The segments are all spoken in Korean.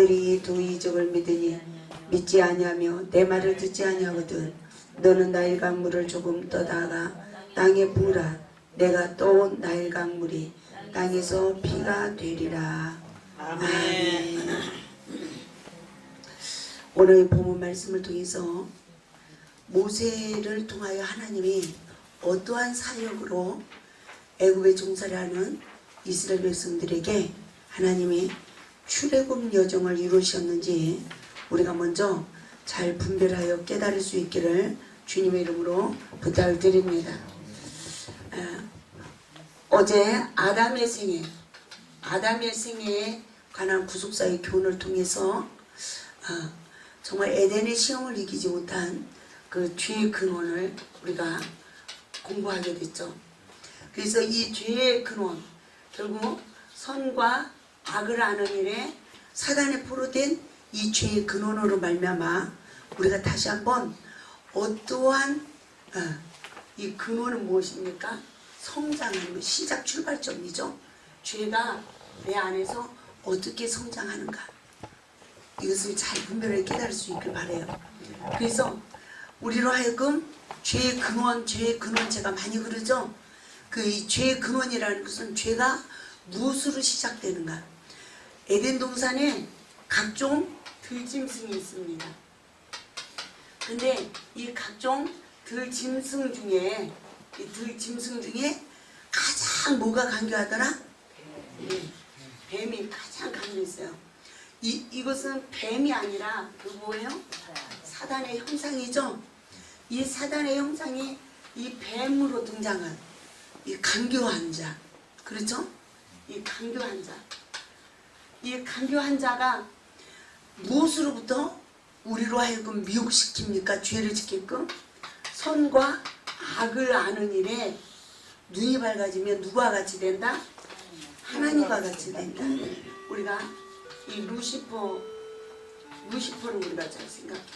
그들이 두 이적을 믿으니 믿지 아니하며 내 말을 듣지 아니하거든. 너는 나일 강 물을 조금 떠다가 땅에 부으라. 내가 또 나일 강 물이 땅에서 피가 되리라. 아멘. 오늘 본문 말씀을 통해서 모세를 통하여 하나님이 어떠한 사역으로 애굽에 종사를 하는 이스라엘 백성들에게 하나님이 출애굽 여정을 이루셨는지 우리가 먼저 잘 분별하여 깨달을 수 있기를 주님의 이름으로 부탁을 드립니다. 아, 어제 아담의 생애, 아담의 생애에 관한 구속사의 교훈을 통해서 아, 정말 에덴의 시험을 이기지 못한 그 죄의 근원을 우리가 공부하게 됐죠. 그래서 이 죄의 근원, 결국 선과 악을 아는 일에 사단에 포로된 이 죄의 근원으로 말미암아 우리가 다시 한번 어떠한 어, 이 근원은 무엇입니까? 성장하는 시작 출발점이죠. 죄가 내 안에서 어떻게 성장하는가 이것을 잘 분별하게 깨달을 수 있길 바래요. 그래서 우리로 하여금 죄의 근원, 죄의 근원 제가 많이 그러죠. 그 이 죄의 근원이라는 것은 죄가 무엇으로 시작되는가? 에덴 동산에 각종 들짐승이 있습니다. 근데 이 각종 들짐승 중에 이 들짐승 중에 가장 뭐가 강조하더라? 네, 뱀이 가장 강조했어요. 이 이것은 뱀이 아니라 그 뭐예요? 사단의 형상이죠. 이 사단의 형상이 이 뱀으로 등장한 이 강교한 자, 그렇죠? 이 강교한 자, 이 강교한 자가 무엇으로부터 우리로 하여금 미혹시킵니까? 죄를 짓게끔 선과 악을 아는 일에 눈이 밝아지면 누구와 같이 된다? 하나님과 같이 된다. 우리가 이 루시퍼, 루시퍼를 우리가 잘 생각해봐.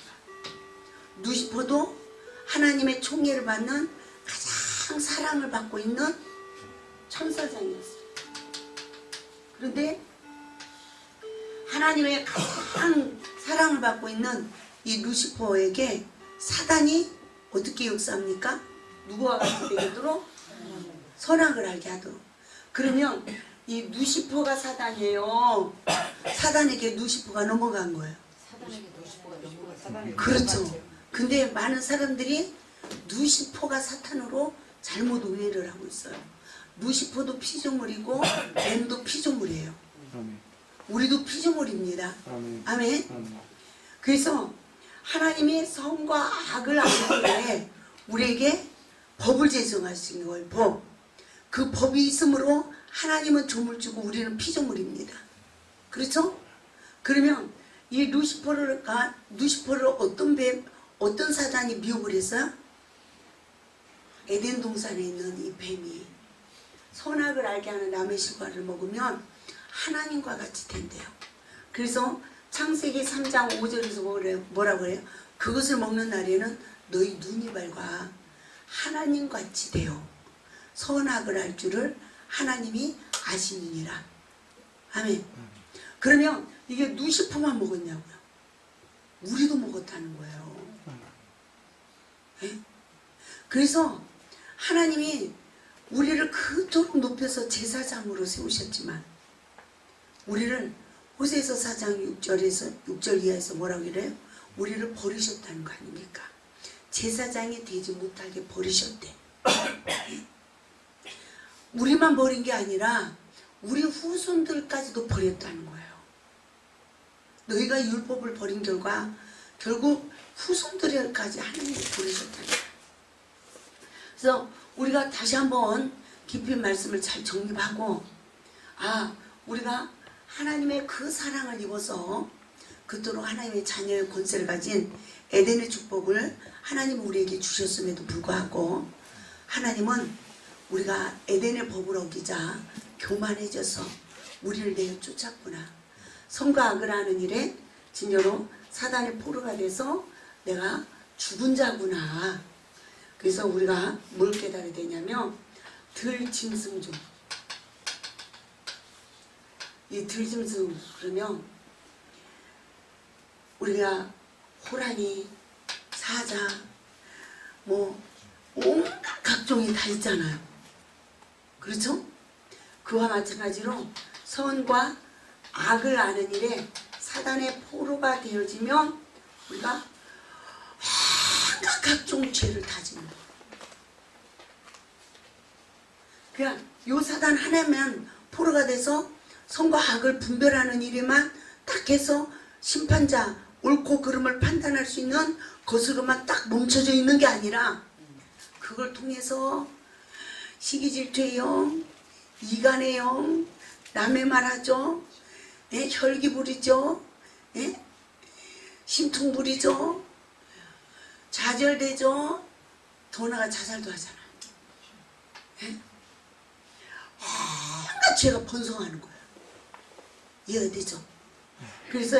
루시퍼도 하나님의 총애를 받는 가장 사랑을 받고 있는 천사장이었어요. 그런데 하나님의 가장 사랑을 받고 있는 이 루시퍼에게 사단이 어떻게 역사합니까? 누구와 같이 되게 하도록 선악을 알게 하도록. 그러면 이 루시퍼가 사단이에요. 사단에게 루시퍼가 넘어간 거예요. 그렇죠. 근데 많은 사람들이 루시퍼가 사탄으로 잘못 오해를 하고 있어요. 루시퍼도 피조물이고 뱀도 피조물이에요. 우리도 피조물입니다. 아멘. 아멘. 아멘. 그래서 하나님이 선과 악을 아는 때 우리에게 법을 제정하신 거예요. 법. 그 법이 있으므로 하나님은 조물주고 우리는 피조물입니다. 그렇죠? 그러면 이 루시퍼를 가 루시퍼를 어떤 뱀 어떤 사단이 미혹을 했어요? 에덴 동산에 있는 이 뱀이 선악을 알게 하는 남의 실과를 먹으면 하나님과 같이 된대요. 그래서 창세기 3장 5절에서 뭐래요? 뭐라고 해요? 그것을 먹는 날에는 너희 눈이 밝아 하나님 같이 되어 선악을 알 줄을 하나님이 아시느니라. 아멘. 그러면 이게 누시퍼만 먹었냐고요? 우리도 먹었다는 거예요. 예? 그래서 하나님이 우리를 그토록 높여서 제사장으로 세우셨지만 우리를 호세서 4장 6절에서 6절 이하에서 뭐라고 이래요? 우리를 버리셨다는 거 아닙니까? 제사장이 되지 못하게 버리셨대. 우리만 버린 게 아니라 우리 후손들까지도 버렸다는 거예요. 너희가 율법을 버린 결과 결국 후손들까지 하나님이 버리셨다는 거예요. 그래서 우리가 다시 한번 깊이 말씀을 잘 정립하고 아 우리가 하나님의 그 사랑을 입어서 그토록 하나님의 자녀의 권세를 가진 에덴의 축복을 하나님 우리에게 주셨음에도 불구하고 하나님은 우리가 에덴의 법을 어기자 교만해져서 우리를 내어 쫓았구나. 성과 악을 하는 일에 진여로 사단의 포로가 돼서 내가 죽은 자구나. 그래서 우리가 뭘 깨달아야 되냐면 들 짐승 중. 이 들짐승 그러면 우리가 호랑이, 사자, 뭐 온갖 각종이 다 있잖아요. 그렇죠? 그와 마찬가지로 선과 악을 아는 일에 사단의 포로가 되어지면 우리가 온갖 각종 죄를 다 짓는 거예요. 그냥 요 사단 하나면 포로가 돼서 선과 악을 분별하는 일에만 딱 해서 심판자 옳고 그름을 판단할 수 있는 것으로만 딱 멈춰져 있는 게 아니라 그걸 통해서 시기질투의 영, 이간의 영, 남의 말하죠, 예, 혈기 부리죠, 예? 심통 부리죠, 좌절되죠, 더 나가 자살도 하잖아. 예? 온갖 죄가 번성하는 거예요. 이해가 되죠? 그래서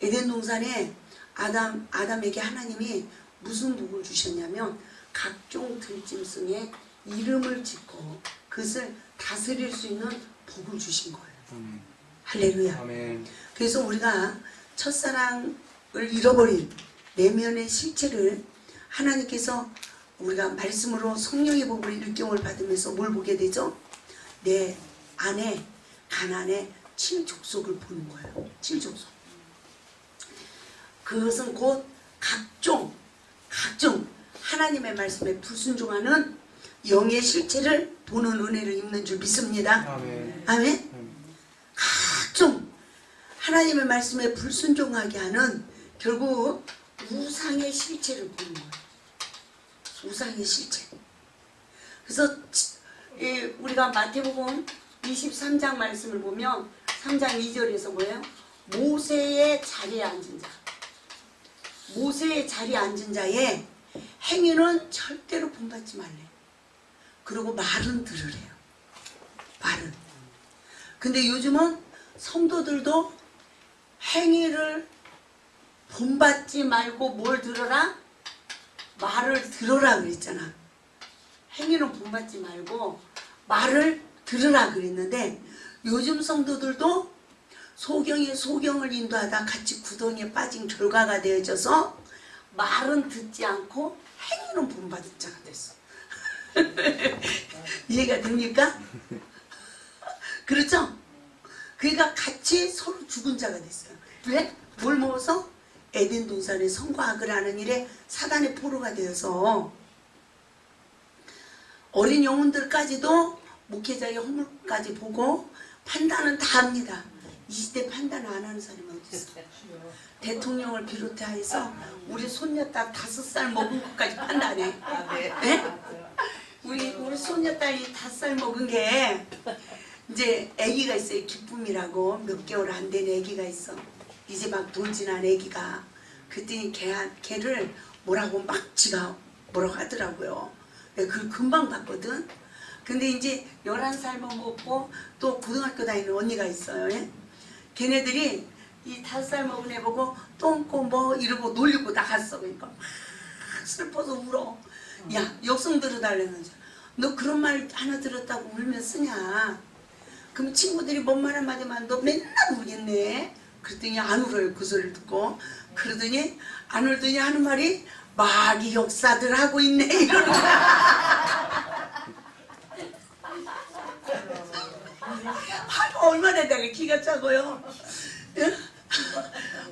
에덴 동산에 아담 아담에게 하나님이 무슨 복을 주셨냐면 각종 들짐승의 이름을 짓고 그것을 다스릴 수 있는 복을 주신 거예요. 할렐루야. 아멘. 그래서 우리가 첫사랑을 잃어버린 내면의 실체를 하나님께서 우리가 말씀으로 성령의 복을 일경을 받으면서 뭘 보게 되죠? 내 안에 가난의 칠족속을 보는 거예요. 칠족속. 그것은 곧 각종 각종 하나님의 말씀에 불순종하는 영의 실체를 보는 은혜를 입는 줄 믿습니다. 아멘. 아멘. 아멘. 각종 하나님의 말씀에 불순종하게 하는 결국 우상의 실체를 보는 거예요. 우상의 실체. 그래서 우리가 마태복음 23장 말씀을 보면 3장 2절에서 뭐예요? 모세의 자리에 앉은 자. 모세의 자리에 앉은 자의 행위는 절대로 본받지 말래. 그리고 말은 들으래요. 말은. 근데 요즘은 성도들도 행위를 본받지 말고 뭘 들어라? 말을 들어라 그랬잖아. 행위는 본받지 말고 말을 들으라 그랬는데 요즘 성도들도 소경이 소경을 인도하다 같이 구덩이에 빠진 결과가 되어져서 말은 듣지 않고 행위는 본받은 자가 됐어. 이해가 됩니까? 그렇죠? 그러니까 같이 서로 죽은 자가 됐어요. 왜? 뭘 먹어서? 에덴 동산의 성과 악을 하는 일에 사단의 포로가 되어서 어린 영혼들까지도 목회자의 허물까지 보고 판단은 다 합니다. 이 시대 판단 안 하는 사람이 어디 있어? 대통령을 비롯해서 우리 손녀 딸 다섯 살 먹은 것까지 판단해. 예? 우리 우리 손녀 딸이 다섯 살 먹은 게 이제 아기가 있어요. 기쁨이라고 몇 개월 안 된 아기가 있어. 이제 막 돌진한 아기가 그랬더니 걔, 걔를 뭐라고 막 지가 뭐라고 하더라고요. 내가 그걸 금방 봤거든. 근데 이제 11살 먹었고 또 고등학교 다니는 언니가 있어요. 예? 걔네들이 이 다섯 살 먹은 애 보고 똥꼬 뭐 이러고 놀리고 나갔어. 그러니까 막 슬퍼서 울어. 야 역성 들어달라는 너 그런 말 하나 들었다고 울면 쓰냐. 그럼 친구들이 뭔 말 한마디만 너 맨날 울겠네. 그랬더니 안 울어요. 그 소리를 듣고. 그러더니 안 울더니 하는 말이 마귀 역사들 하고 있네. 이러는 거야. 아유, 얼마나 내가 키가 작아요. 예?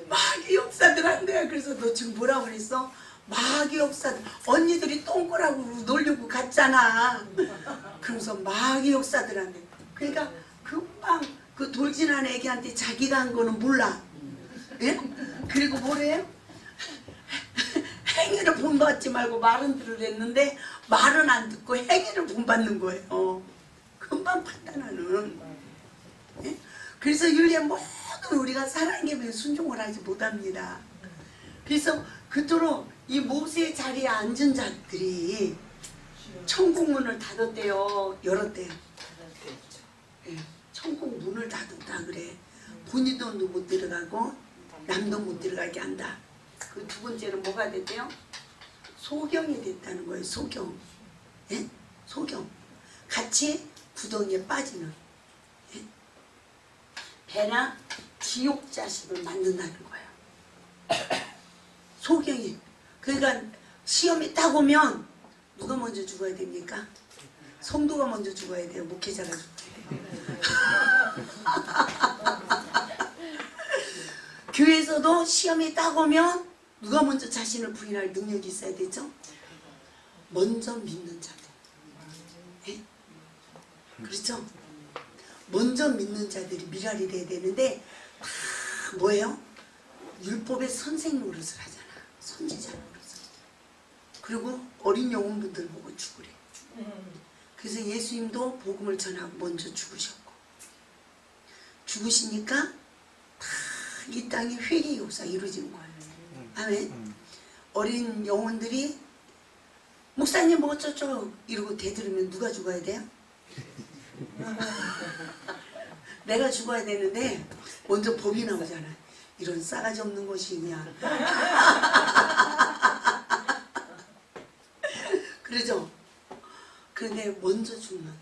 마귀 역사들 한대요. 그래서 너 지금 뭐라고 그랬어? 마귀 역사들. 언니들이 똥꼬라고 놀리고 갔잖아. 그러면서 마귀 역사들 한대. 그러니까 금방 그 돌진한 애기한테 자기가 한 거는 몰라. 예? 그리고 뭐래요? 행위를 본받지 말고 말은 들으랬는데 말은 안 듣고 행위를 본받는 거예요. 금방 판단하는. 예? 그래서 윤리의 모든 우리가 사랑에 순종을 하지 못합니다. 그래서 그토록 이 모세의 자리에 앉은 자들이 천국 문을 닫았대요. 열었대요. 예, 천국 문을 닫았다 그래. 본인도 못 들어가고 남도 못 들어가게 한다. 그 두 번째는 뭐가 됐대요? 소경이 됐다는 거예요. 소경. 예? 소경. 같이 구덩이에 빠지는. 예? 배나 지옥 자식을 만든다는 거예요. 소경이. 그러니까 시험이 딱 오면 누가 먼저 죽어야 됩니까? 성도가 먼저 죽어야 돼요. 목회자가 죽어야 돼요. 교회에서도 시험이 딱 오면 누가 먼저 자신을 부인할 능력이 있어야 되죠? 먼저 믿는 자들. 예? 그렇죠? 먼저 믿는 자들이 미랄이 돼야 되는데 다 뭐예요? 율법의 선생 노릇을 하잖아. 선지자 노릇을. 그리고 어린 영혼분들 보고 죽으래. 그래서 예수님도 복음을 전하고 먼저 죽으셨고 죽으시니까 다 이 땅에 회개 역사 이루어진 거예요. 아멘. 어린 영혼들이 목사님 뭐 어쩌죠 이러고 대들으면 누가 죽어야 돼요? 내가 죽어야 되는데 먼저 법이 나오잖아. 이런 싸가지 없는 것이냐. 그러죠? 그런데 먼저 죽는.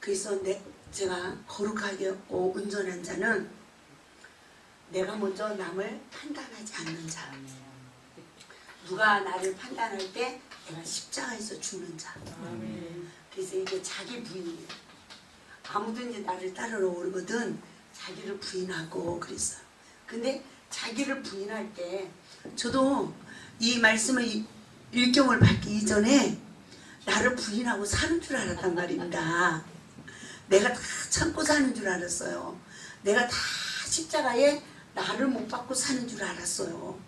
그래서 내, 제가 거룩하게 어, 운전한 자는 내가 먼저 남을 판단하지 않는 자. 누가 나를 판단할 때 내가 십자가에서 죽는 자. 그래서 이게 자기 부인이에요. 이제 나를 따르러 오거든 자기를 부인하고 그랬어요. 근데 자기를 부인할 때 저도 이 말씀을 이- 일경을 받기 이전에 나를 부인하고 사는 줄 알았단 말입니다. 내가 다 참고 사는 줄 알았어요. 내가 다 십자가에 나를 못 받고 사는 줄 알았어요.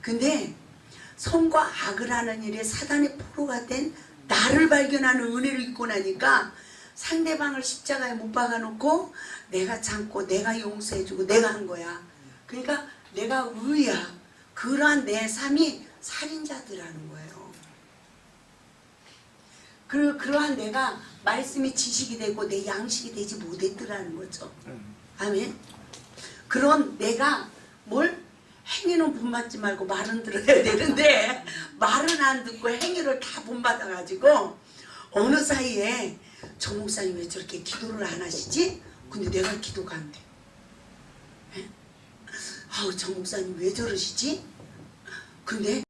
근데 선과 악을 하는 일에 사단의 포로가 된 나를 발견하는 은혜를 입고 나니까 상대방을 십자가에 못 박아놓고 내가 참고 내가 용서해주고 내가 한 거야. 그러니까 내가 의야. 그러한 내 삶이 살인자들하는 거예요. 그, 그러한 내가 말씀이 지식이 되고 내 양식이 되지 못했더라는 거죠. 아멘. 그런 내가 뭘 행위는 본받지 말고 말은 들어야 되는데 말은 안 듣고 행위를 다 본받아가지고 어느 사이에 저 목사님 왜 저렇게 기도를 안 하시지? 근데 내가 기도가 안 돼. 예? 아우 저 목사님 왜 저러시지? 근데